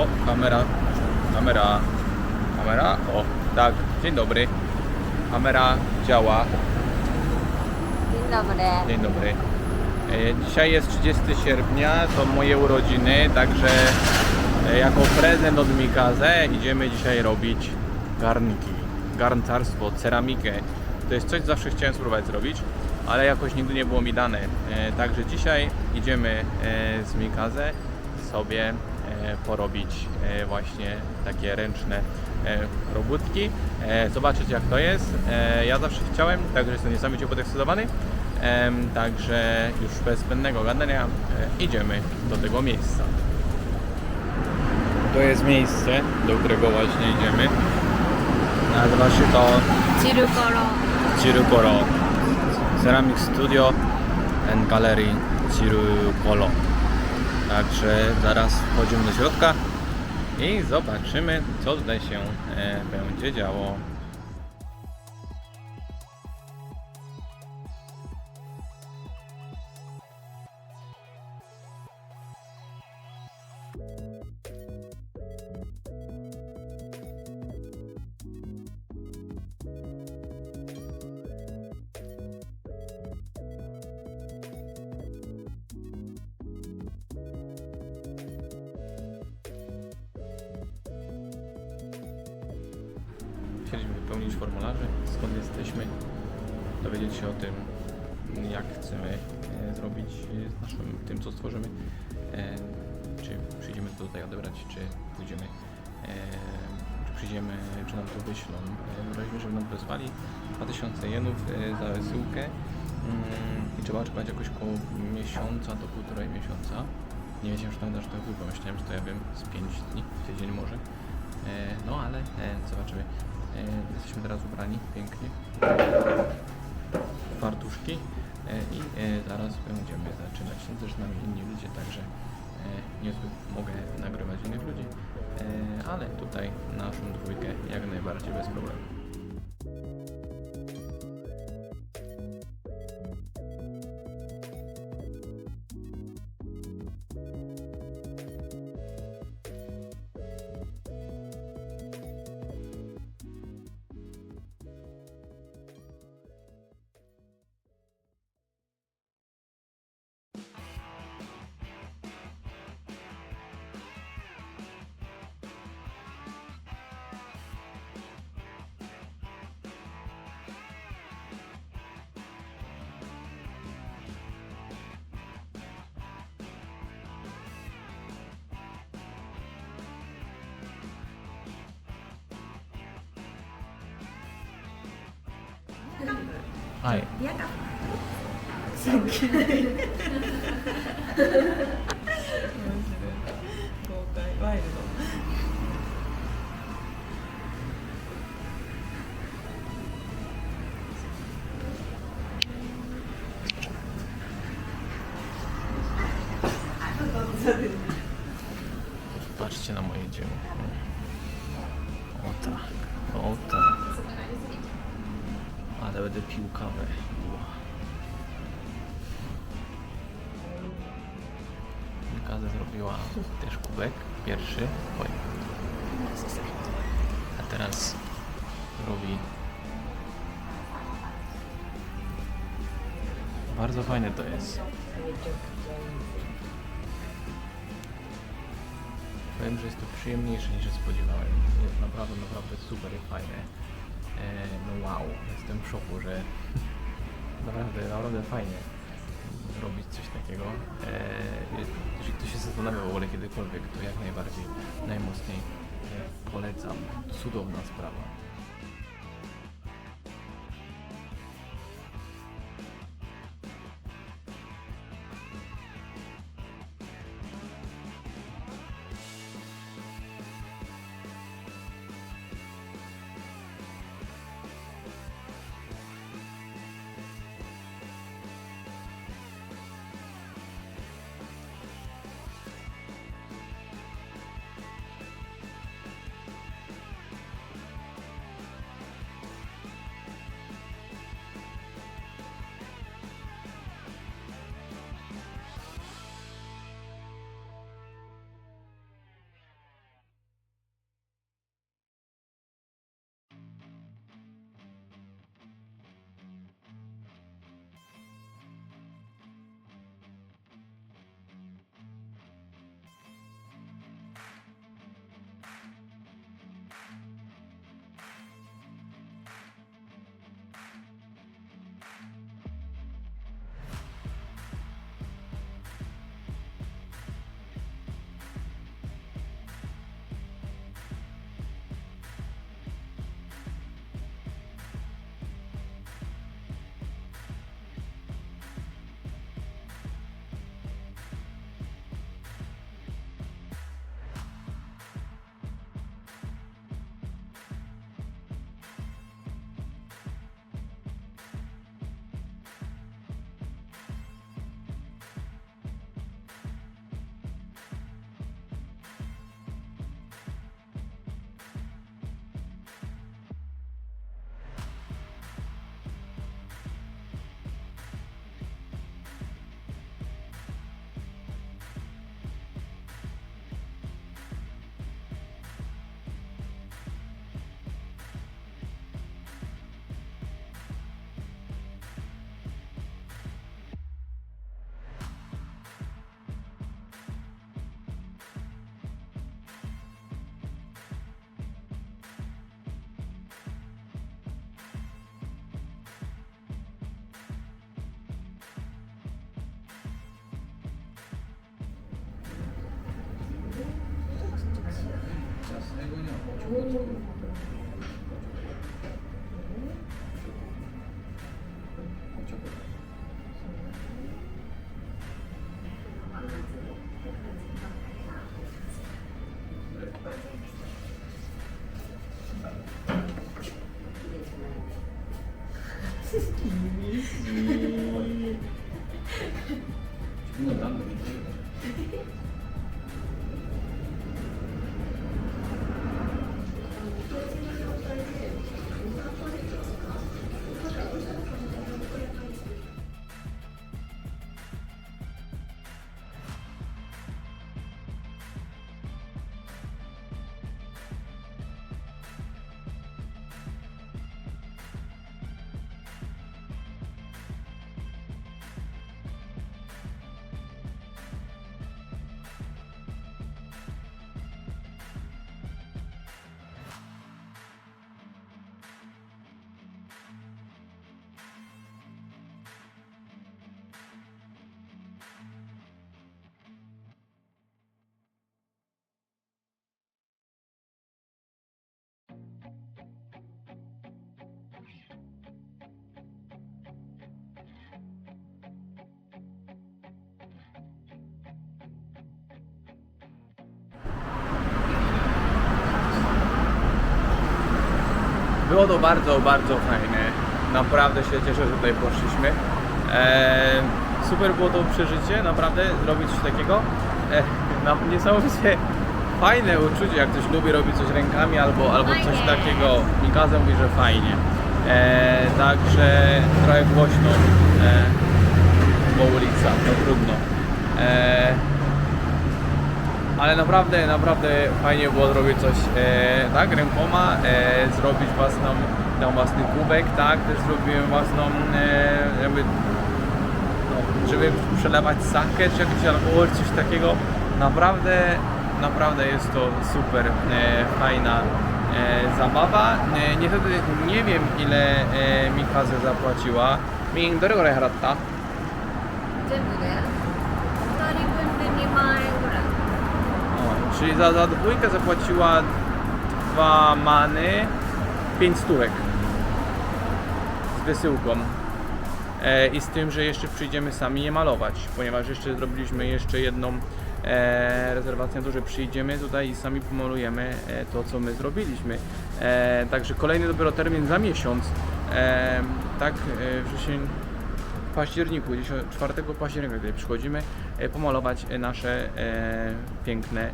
O, kamera, kamera, kamera, o, tak, dzień dobry. Kamera działa, Dzień dobry. dzień dobry. E, Dzisiaj jest 30 sierpnia, to moje urodziny, także e, jako prezent od Mikaze idziemy dzisiaj robić garnki, garncarstwo, ceramikę. To jest coś, co zawsze chciałem spróbować zrobić, ale jakoś nigdy nie było mi dane. E, Także dzisiaj idziemy z Mikaze sobie porobić e, właśnie takie ręczne e, robótki, e, zobaczyć jak to jest. E, Ja zawsze chciałem, także jestem niesamowicie podekscytowany. Także już bez zbędnego gadania e, idziemy do tego miejsca. To jest miejsce, do którego właśnie idziemy. Nazywa się to Cirukoro. Cirukoro Ceramic Studio and Gallery Cirukolo. Także zaraz wchodzimy do środka i zobaczymy, co tutaj się e, będzie działo. Chcieliśmy wypełnić formularze, skąd jesteśmy, dowiedzieć się o tym, jak chcemy e, zrobić e, z naszym tym, co stworzymy. E, Czy przyjdziemy tutaj odebrać, czy pójdziemy, czy przyjdziemy, czy nam to wyślą. E, Wybraliśmy, żeby nam wysłali 2000 jenów za wysyłkę Mm, i trzeba czekać jakoś koło miesiąca do półtorej miesiąca. Nie wiedziałem, że to będzie aż tak długo. Myślałem, że to ja wiem z 5 dni, tydzień może. No ale zobaczymy. E, Jesteśmy teraz ubrani pięknie. Fartuszki e, i e, zaraz będziemy zaczynać. Są z nami inni ludzie, także niezbyt mogę nagrywać innych ludzi, ale tutaj naszą dwójkę jak najbardziej bez problemu. はい。すげえ。い。豪快ワイルド。Będę pił kawę. Kaza zrobiła też kubek, pierwszy. Oj. A teraz robi bardzo fajne to jest. Powiem, że jest to przyjemniejsze niż się spodziewałem. Jest naprawdę, naprawdę super fajne. E, no wow, jestem w szoku, że naprawdę, naprawdę fajnie robić coś takiego. E, jeżeli ktoś się zastanawia w ogóle kiedykolwiek, to jak najbardziej, najmocniej polecam. Cudowna sprawa. 아니군요. 좋은 점은 다 그렇고. Było to bardzo, bardzo fajne. Naprawdę się cieszę, że tutaj poszliśmy. Eee, super było to przeżycie, naprawdę zrobić coś takiego. Eee, na, niesamowicie fajne uczucie, jak ktoś lubi robić coś rękami albo, albo coś takiego. Mikaza mówi, że fajnie. Eee, także trochę głośno, eee, bo ulica, to trudno. Eee, ale naprawdę, naprawdę fajnie było zrobić coś e, tak rękoma, e, zrobić własną, tam własny kubek, tak, też zrobiłem własną, e, jakby, no, żeby przelewać sakę czy jakiś alkohol, coś takiego, naprawdę, naprawdę jest to super e, fajna e, zabawa. E, niestety nie wiem ile e, mi kazę zapłaciła. Mi do którego rejharatta? Dzień dobry czyli za, za dwójkę zapłaciła dwa many, pięć stówek z wysyłką. E, I z tym, że jeszcze przyjdziemy sami je malować, ponieważ jeszcze zrobiliśmy jeszcze jedną e, rezerwację, to że przyjdziemy tutaj i sami pomalujemy e, to, co my zrobiliśmy. E, także kolejny dopiero termin za miesiąc. E, tak, e, wrzesień, w październiku, gdzieś 4 października, kiedy przychodzimy e, pomalować nasze e, piękne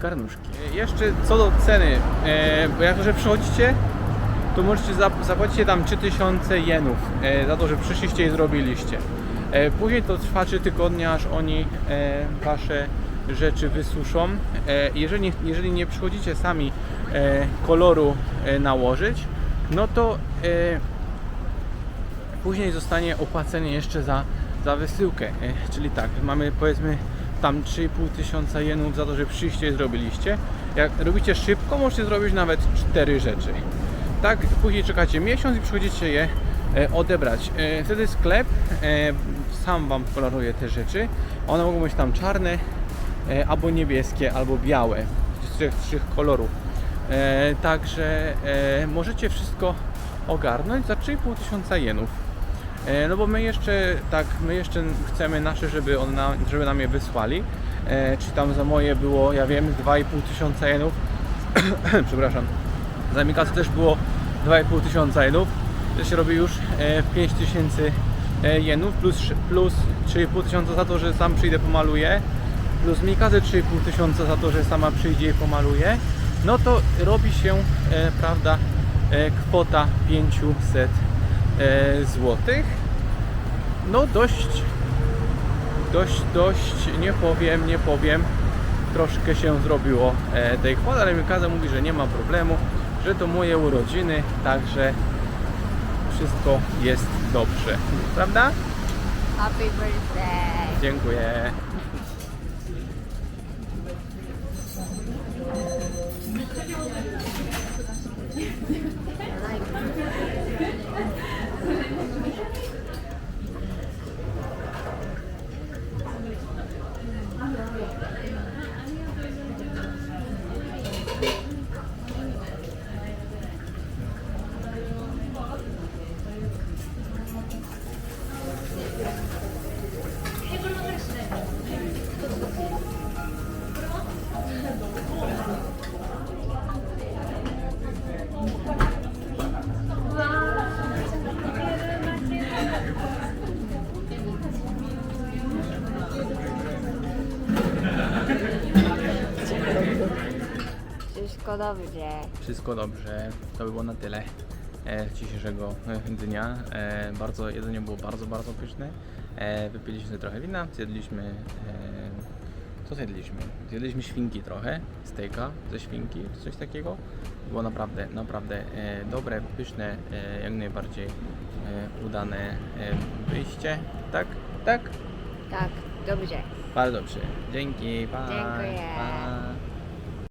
garnuszki. E, Jeszcze co do ceny, e, bo jak to, że przychodzicie, to możecie zap- zapłacić tam 3000 jenów e, za to, że przyszliście i zrobiliście. E, później to trwa 3 tygodnie, aż oni e, wasze rzeczy wysuszą. E, jeżeli, jeżeli nie przychodzicie sami e, koloru e, nałożyć, no to e, Później zostanie opłacenie jeszcze za, za wysyłkę. E, Czyli tak, mamy powiedzmy tam 3,5 tysiąca jenów za to, że przyjście zrobiliście. Jak robicie szybko, możecie zrobić nawet 4 rzeczy. Tak, później czekacie miesiąc i przychodzicie je e, odebrać. E, Wtedy sklep e, sam Wam koloruje te rzeczy. One mogą być tam czarne, albo niebieskie, albo białe. Z trzech, trzech kolorów. Także możecie wszystko ogarnąć za 3,5 tysiąca jenów. E, No bo my jeszcze tak, my jeszcze chcemy nasze, żeby, on na, żeby nam je wysłali. E, czy tam za moje było, ja wiem, 2,5 tysiąca jenów. Przepraszam. Za Mikasu też było 2,5 tysiąca jenów. To się robi już e, 5 tysięcy e, jenów plus, plus 3,5 tysiąca za to, że sam przyjdę pomaluję. Plus Mikazy 3,5 tysiąca za to, że sama przyjdzie i pomaluje. No to robi się, e, prawda, e, kwota 500 e, złotych. No dość, dość, dość, nie powiem, nie powiem, troszkę się zrobiło e, tej kwoty, ale Mikaza mówi, że nie ma problemu, że to moje urodziny, także wszystko jest dobrze, prawda? Happy birthday! Dziękuję. Dobrze. Wszystko dobrze. To by było na tyle e, dzisiejszego e, dnia. E, bardzo, jedzenie było bardzo, bardzo pyszne. E, wypiliśmy trochę wina, zjedliśmy... E, co zjedliśmy? Zjedliśmy świnki trochę, stejka ze świnki, coś takiego. Było naprawdę, naprawdę e, dobre, pyszne, e, jak najbardziej e, udane e, wyjście. Tak? Tak? Tak, dobrze. Bardzo dobrze. Dzięki, pa. Dziękuję. Pa.